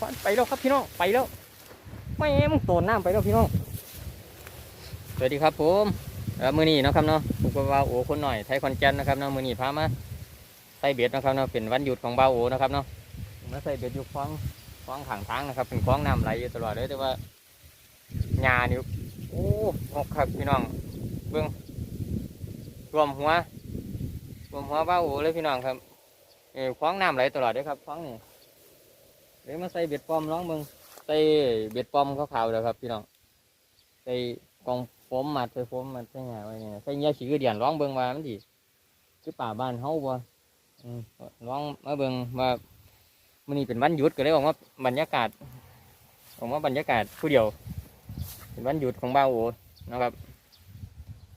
ฟันไปแล้วครับพี่น้องไปแล้วไม่มึงโตนน้ำไปแล้วพี่น้องสวัสดีครับผมมือนี้นะครับเนาะผมก็ว่าโอ้คนหน่อยไทยคอนแกนนะครับเนาะมือนี้พามาใส่เบ็ดนะครับเนาะเป็นวันหยุดของบ่าวโอนะครับเนาะมาใส่เบ็ดอยู่คลองคลองขางทางนะครับ เป็นคลองน้ำไหลอยู่ตลอดเลยแต่ว่าหญ้านี่โอ้หกครับพี่น้องเบื้องรวมหัวรวมหัวบ่าวโอเลยพี่น้องครับเออคลองน้ำไหลตลอดเลยครับคลองนี่ ดี๋ยวมาใส่เบ็ดปลอมร้องมึงใส่เบ็ดปลอมขาวๆเดี๋ยวครับพี่น้องใส่กองโฟมมัดใส่โฟมมัดใส่หยาไว้เนี่ยใส่เหยาขี้เดียนร้องเบิ่งว่ามันดีคือป่าบ้านเฮาบ่ร้องมาเบิ่งว่ามื้อนี้เป็นวันหยุดก็เลยออกมาบรรยากาศออกมาบรรยากาศผู้เดียว เป็นวันหยุดของบ้าโอนะครับ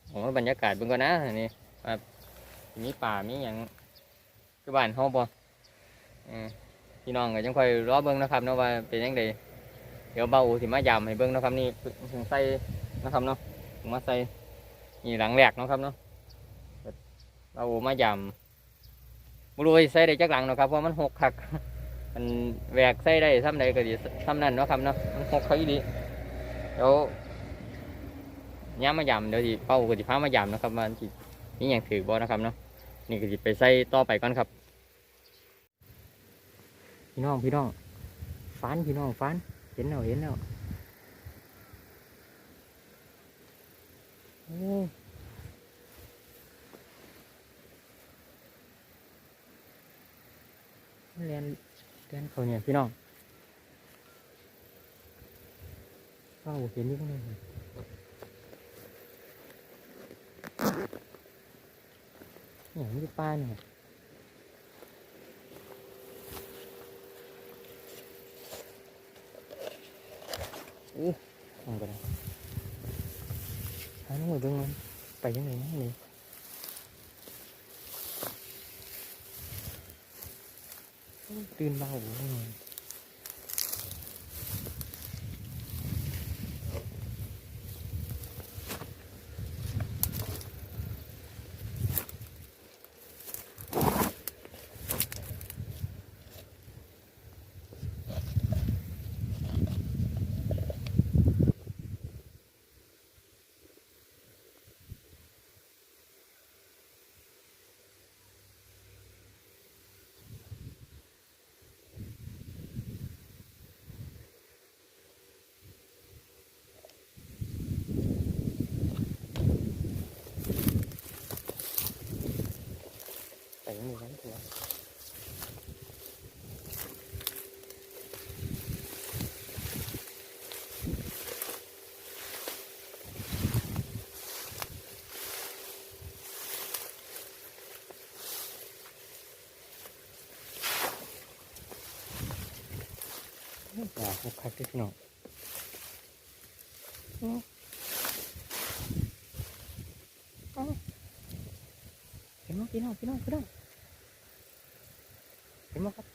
ออกมาบรรยากาศเบิ่งก่อนนะอันนี่ว่ามีป่ามีหยังคือบ้านเฮาบ่อืม พี่น้องก็จังค่อยรอเบิ่งนะครับเนาะว่าเป็นยังไงเดี๋ยวเบาอูสิมายำให้เบิ่งนะครับนี่ถึงใส่นะครับเนาะถึงมาใส่นี่หลังแหลกนะครับเนาะเบาอูมายำบ่รู้ว่าสิใส่ได้จักหลังเนาะครับเพราะมันหกคักมันแหวกใส่ได้ซ้ำใดก็ดีซ้ำนั่นเนาะครับเนาะมันหกคักอีดีเดี๋ยวย้ำมายำเดี๋ยวสิเป้าก็สิพามายำเนะครับมันนี่อยังถือบ่นะครับเนาะนี่ก็สิไปใส่ต่อไปก่อนครับ พี่น้องพี่น้องฟันพี่น้องฟันเห็นแล้วเห็นแล้วโอ้เรียนเรียนเขาเนี่ยพี่น้องว้าเห็นนี่ก็เลยเนี่ยมันจะป้าเนี่ย อู้ลงไปแล้วหาน้องมือเบิ้งมันไปยังไงนะนี่อู้ตื่นเบาโอ้ย อย่าพกคักด้วยพี่น้องอืมอืมเห็นไหมพี่น้องพี่น้องพี่น้องเห็นไหมครับ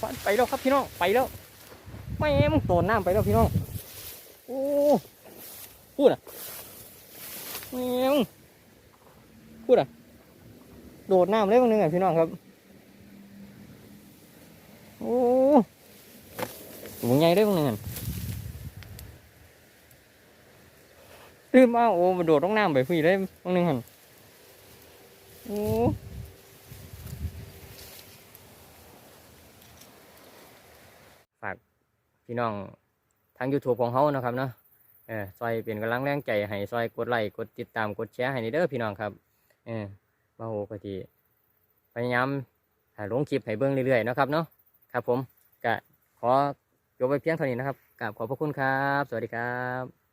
ฟันไปแล้วครับพี่น้องไปแล้วไม่มึงโตนน้ำไปแล้วพี่น้องโอ้ พูดอะแม่มึงพูดอะ โดดน้ำเลยบางนึงอะพี่น้องครับ โอ้ตัวใหญ่ได้บ้างเนี่ยตื่นมาโอ้มาโดดลงน้ำไปพี่ได้บ้างนึงหันโอ้ฝากพี่น้องทาง YouTube ของเขานะครับเนาะ เออซอยเป็นกำลังแรงใจให้ซอยกดไลค์กดติดตามกดแชร์ให้นเด้อพี่น้องครับเออมาโหกะทีพยายามหาลงคลิปให้เบื้องเรื่อยๆนะครับเนาะครับผมก็ขอยกไปเพียงเท่านี้นะครับกราบขอบพระคุณครับ สวัสดีครับ